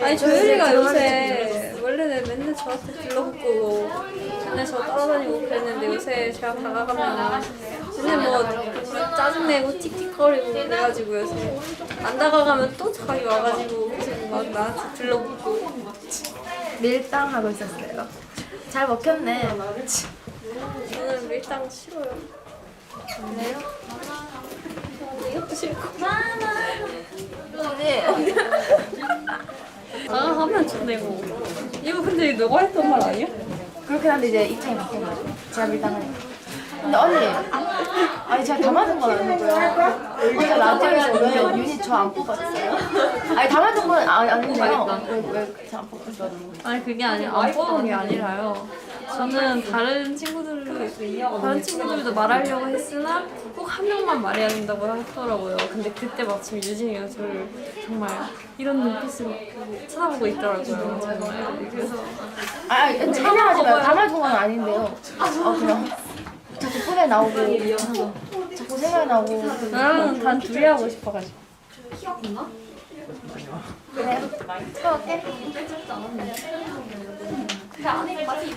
아니 조율이가 요새 원래는 맨날 저한테 들러붙고 맨날 저 따라다니고 그랬는데 요새 제가 다가가면 맨날 뭐 짜증내고 틱틱거리고 그래가지고 요새 안 다가가면 또 자기 와가지고 계속 막 나한테 들러붙고 밀당 하고 있었어요. 잘 먹혔네. 저는 밀당 싫어요. 그래요? 이것도 싫고 언니. 다가가면 좋네고 이거 근데 너가 했던 말 아니야? 그렇긴 한데 이제 입장이 바뀐 거죠. 제가 밀당하니까. 근데 언니, 아니 제가 다 맞은 건 아니고요. 어제 라디오에서 왜 유닛 저 안 뽑았어요? 아니 다 맞은 건 아, 아닌데요. 왜왜저안 뽑았어요? 아니 그게 아니라 안 뽑은 게 아니라요. 저는 다른 친구들 다른 친구들도 말하려고 했으나 꼭 한 명만 말해야 된다고 하더라고요. 근데 그때 마침 유진이가 저를 정말 이런 눈빛으로 쳐다보고 있더라고요. 정말 그래서 아, 아니 해명하지 마요. 다 맞은 건 아닌데요. 어 그냥 자꾸 꿈에 나오고 자꾸 생각이 나고 나는 단 둘이 하고 싶어가지고. 그래요. 들어갈게.